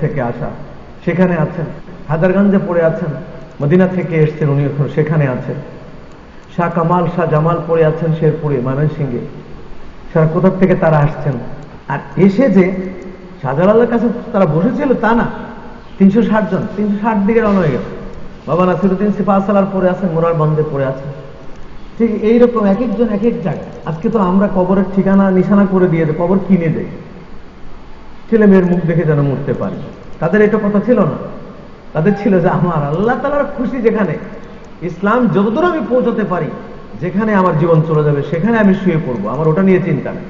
থেকে আসা। সেখানে আছেন। হাজারগঞ্জে পড়ে আছেন। মদিনা থেকে এসছেন উনি এখন, সেখানে আছেন। শাহ কামাল, শাহ জামাল পড়ে আছেন শেরপুরে, ময়মনসিংহে। সারা কোথার থেকে তারা আসছেন? আর এসে যে শাহজালালের কাছে তারা বসেছিল তা না। তিনশো ষাট জন, তিনশো ষাট দিকে রওনা হয়ে গেছে। বাবা নাসিরুদ্দিন সিপাহসালার পড়ে আছেন, মোরার বন্ধে পড়ে আছেন। ঠিক এইরকম এক একজন এক এক জায়গায়। আজকে তো আমরা কবরের ঠিকানা, নিশানা করে দিয়ে দেয় কবর কিনে দেয়। ছেলে মেয়ের মুখ দেখে যেন মরতে পারে। তাদের এটা কথা ছিল না। তাদের ছিল যে আমার আল্লাহ তালার খুশি যেখানে, ইসলাম যতদূর আমি পৌঁছতে পারি, যেখানে আমার জীবন চলে যাবে, সেখানে আমি শুয়ে পড়ব। আমার ওটা নিয়ে চিন্তা নেই।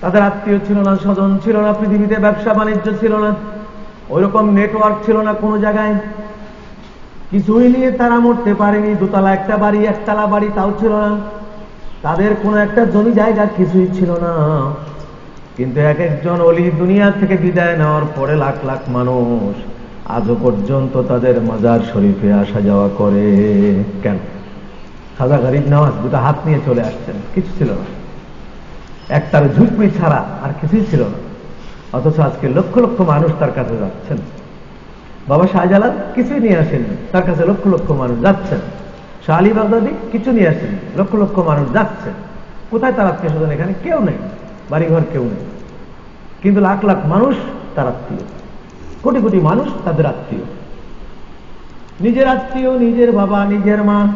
তাদের আত্মীয় ছিল না, স্বজন ছিল না, পৃথিবীতে ব্যবসা বাণিজ্য ছিল না, ওইরকম নেটওয়ার্ক ছিল না কোনো জায়গায়। কিছুই নিয়ে তারা মরতে পারেনি। দোতলা একটা বাড়ি, একতলা বাড়ি তাও ছিল না। তাদের কোনো একটা জমি জায়গা কিছুই ছিল না। কিন্তু এক একজন অলি দুনিয়া থেকে বিদায় নেওয়ার পরে লাখ লাখ মানুষ আজও পর্যন্ত তাদের মাজার শরীফে আসা যাওয়া করে। কেন? খাজা গরিব নামাজ দুটো হাত নিয়ে চলে আসছেন, কিছু ছিল না। একটার ঝুঁকমি ছাড়া আর কিছুই ছিল না। অথচ আজকে লক্ষ লক্ষ মানুষ তার কাছে যাচ্ছেন। বাবা শাহজালাল কিছুই নিয়ে আসেননি, তার কাছে লক্ষ লক্ষ মানুষ যাচ্ছেন। শাহ আলী বাগদাদি কিছু নিয়ে আসেন লক্ষ লক্ষ মানুষ যাচ্ছেন। কোথায় তার আত্মীয় স্বজন এখানে? কেউ নেই। বাড়িঘর কেউ নেই। কিন্তু লাখ লাখ মানুষ তার আত্মীয়। কোটি কোটি মানুষ তাদের আত্মীয়। নিজের আত্মীয়, নিজের বাবা, নিজের মা,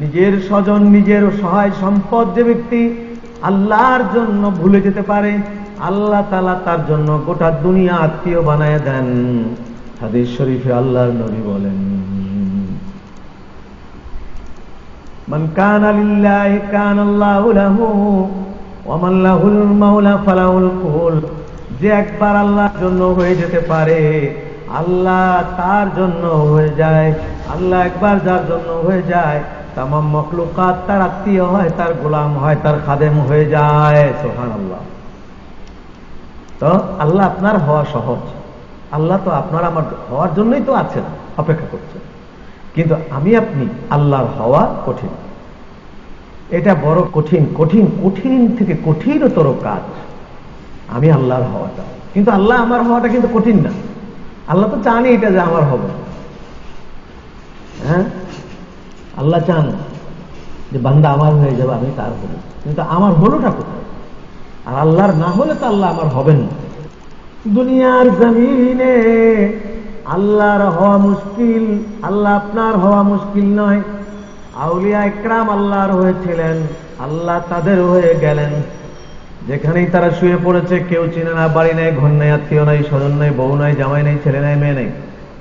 নিজের স্বজন, নিজের সহায় সম্পদ যে ব্যক্তি আল্লাহর জন্য ভুলে যেতে পারে, আল্লাহ তালা তার জন্য গোটা দুনিয়া আত্মীয় বানায় দেন। হাদিস শরীফে আল্লাহর নবী বলেন, মন কান আলিল্লাহ কান আল্লাহ ওমাল্লাহুল মাওলা ফালাউল কুল। যে একবার আল্লাহর জন্য হয়ে যেতে পারে, আল্লাহ তার জন্য হয়ে যায়, আল্লাহ একবার যার জন্য হয়ে যায়, তামাম মখলুকাত তার আত্মীয় হয়, তার গোলাম হয়, তার খাদেম হয়ে যায় সোহান আল্লাহ তো আল্লাহ আপনার হওয়া সহজ। আল্লাহ তো আপনার আমার হওয়ার জন্যই তো আছেন, অপেক্ষা করছেন। কিন্তু আমি আপনি আল্লাহর হওয়া কঠিন। এটা বড় কঠিন কঠিন কঠিন থেকে কঠিনতর কাজ। আমি আল্লাহর হওয়াটা। কিন্তু আল্লাহ আমার হওয়াটা কিন্তু কঠিন না। আল্লাহ তো চানই এটা যে আমার হবে। হ্যাঁ? আল্লাহ চান যে বান্দা আমার হয়ে যাবে, আমি তার হব। কিন্তু আমার হলোটা কোথায়? আর আল্লাহর না হলে তো আল্লাহ আমার হবেন না। দুনিয়ার জমিনে আল্লাহর হওয়া মুশকিল, আল্লাহ আপনার হওয়া মুশকিল নয়। আউলিয়া একরাম আল্লাহর হয়েছিলেন আল্লাহ তাদের হয়ে গেলেন। যেখানেই তারা শুয়ে পড়েছে, কেউ চিনে না, বাড়ি নেই, ঘর নেই, আত্মীয় নাই, স্বজন নেই, বউ নাই, জামাই নেই, ছেলে নেই, মেয়ে নেই।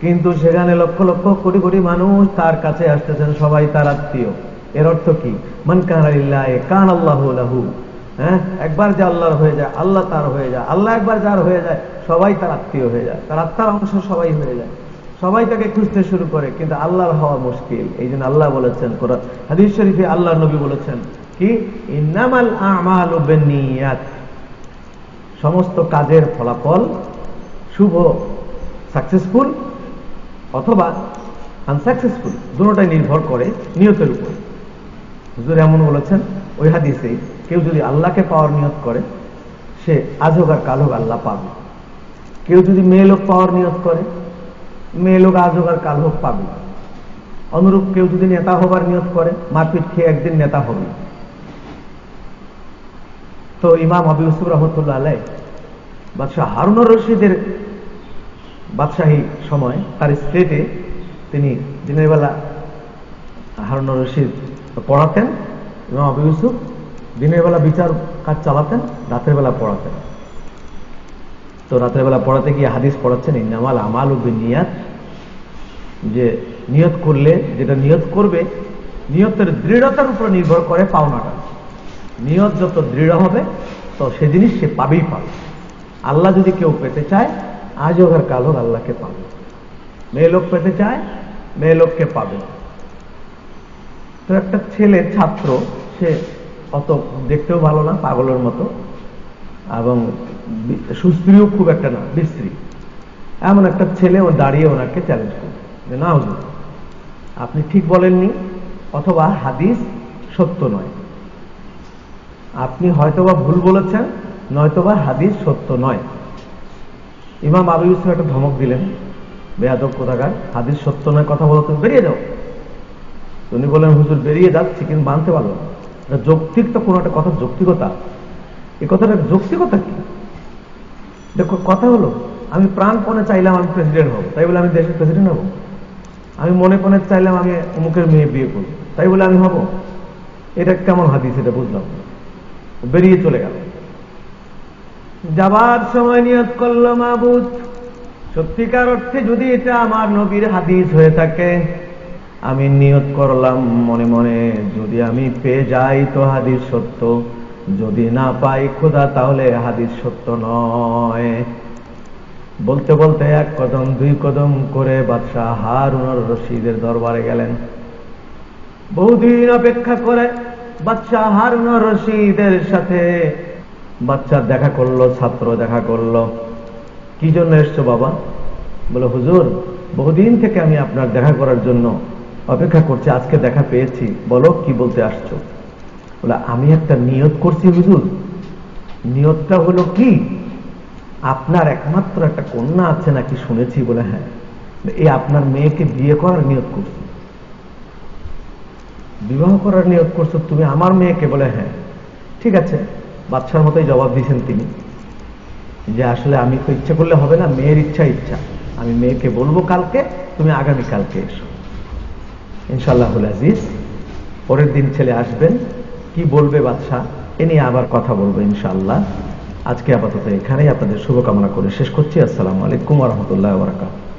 কিন্তু সেখানে লক্ষ লক্ষ কোটি কোটি মানুষ তার কাছে আসতেছেন, সবাই তার আত্মীয়। এর অর্থ কি? মান কান কান আল্লাহ লাহু। হ্যাঁ? একবার যে আল্লাহর হয়ে যায়, আল্লাহ তার হয়ে যায়, আল্লাহ একবার যার হয়ে যায়, সবাই তার আত্মীয় হয়ে যায়। তার আত্মার অংশ সবাই হয়ে যায়। সবাই তাকে খুঁজতে শুরু করে, কিন্তু আল্লাহর হওয়া মুশকিল। এই জন্য আল্লাহ বলেছেন হাদিস শরীফে আল্লাহ নবী বলেছেন কি, ইন্নামাল আমাল সমস্ত কাজের ফলাফল শুভ সাকসেসফুল অথবা আনসাকসেসফুল দুটোটাই নির্ভর করে নিয়তের উপর। হুজুর এমন বলেছেন, ওই হাদিসে কেউ যদি আল্লাহকে পাওয়ার নিয়ত করে, সে আজ হোক আর কাল হোক আল্লাহ পাবে। কেউ যদি মেয়ে লোক পাওয়ার নিয়ত করে মেয়ে লোক আজ হোক আর কাল হোক পাবে অনুরূপ কেউ যদি নেতা হবার নিয়ত করে, মারপিট খেয়ে একদিন নেতা হবে। তো ইমাম আবু ইউসুফ রহমতুল্লাহ আলাই বাদশাহ হারুনুর রশিদের বাদশাহী সময় তার স্টেটে তিনি দিনের বেলা হারুনুর রশিদ পড়াতেন। ইমাম আবু ইউসুফ দিনের বেলা বিচার কাজ চালাতেন, রাতের বেলা পড়াতেন। তো রাতের বেলা পড়াতে গিয়ে হাদিস পড়াচ্ছেন, ইন্নামাল আমাল ও নিয়াত যে নিয়ত করলে, যেটা নিয়ত করবে, নিয়তের দৃঢ়তার উপর নির্ভর করে পাওনাটা। নিয়ত যত দৃঢ় হবে, তো সে জিনিস সে পাবেই পাবে। আল্লাহ যদি কেউ পেতে চায় আজ হোক আর কাল হোক আল্লাহকে পাবে। মেয়ে লোক পেতে চায়, মেয়ে লোককে পাবে। তো একটা ছেলে, ছাত্র, সে অত দেখতেও ভালো না, পাগলের মতো। সুস্ত্রীও খুব একটা না, বিশ্রী। এমন একটা ছেলে ও দাঁড়িয়ে ওনাকে চ্যালেঞ্জ করবে যে, না হুজুর, আপনি ঠিক বলেননি, অথবা হাদিস সত্য নয়। আপনি হয়তোবা ভুল বলেছেন, নয়তোবা হাদিস সত্য নয়। ইমাম আবু ইউসুফ একটা ধমক দিলেন, বেয়াদব কোথাকার, হাদিস সত্য নয়, কথা বলো তুমি, বেরিয়ে যাও। উনি বললেন, হুজুর, বেরিয়ে যাচ্ছি, কিন্তু মানতে পারল না। যৌক্তিক তো কোনো একটা কথা, যৌক্তিকতা। এই কথাটার যৌক্তিকতা কি? দেখো, কথা হলো, আমি প্রাণপণে চাইলাম আমি প্রেসিডেন্ট হব। তাই বলে আমি দেশের প্রেসিডেন্ট হব? আমি মনে পণে চাইলাম আমি অমুকের মেয়ে বিয়ে করব। তাই বলে আমি হব? এটা কেমন হাদিস এটা বুঝলাম বেরিয়ে চলে গেল। যাবার সময় নিয়ত করল মাহবুদ সত্যিকার অর্থে যদি এটা আমার নবীর হাদিস হয়ে থাকে, আমি নিয়ত করলাম মনে মনে, যদি আমি পেয়ে যাই তো হাদিস সত্য। যদি না পাই খোদা, তাহলে হাদিস সত্য নয়। বলতে বলতে এক কদম, দুই কদম করে বাদশাহ হারুন রশিদের দরবারে গেলেন। বহুদিন অপেক্ষা করে বাচ্চা হারুন রশিদের সাথে। বাচ্চা দেখা করল, ছাত্র দেখা করল। কি জন্য এসছো বাবা? বলে, হুজুর, বহুদিন থেকে আমি আপনার দেখা করার জন্য অপেক্ষা করছি, আজকে দেখা পেয়েছি। বলো, কি বলতে আসছো? বলে, আমি একটা নিয়ত করছি হুজুর। নিয়তটা হলো কি? আপনার একমাত্র একটা কন্যা আছে নাকি শুনেছি বলে হ্যাঁ। এই আপনার মেয়েকে বিয়ে করার নিয়ত করছি। বিবাহ করার নিয়ত করছ তুমি আমার মেয়েকে বলে হ্যাঁ। ঠিক আছে বাচ্চার মতোই জবাব দিয়েছেন তিনি। যে আসলে আমি তো ইচ্ছা করলে হবে না, মেয়ের ইচ্ছা ইচ্ছা। আমি মেয়েকে বলব কালকে, তুমি আগামী কালকে এসো। ইনশাল্লাহ আজিজ, পরের দিন ছেলে আসবেন। কি বলবে বাদশাহ? এ নিয়ে আবার কথা বলব ইনশাআল্লাহ। আজকে আপাতত এখানেই, আপনাদের শুভকামনা করে শেষ করছি। আসসালামু আলাইকুম রহমতুল্লাহ বরাকাত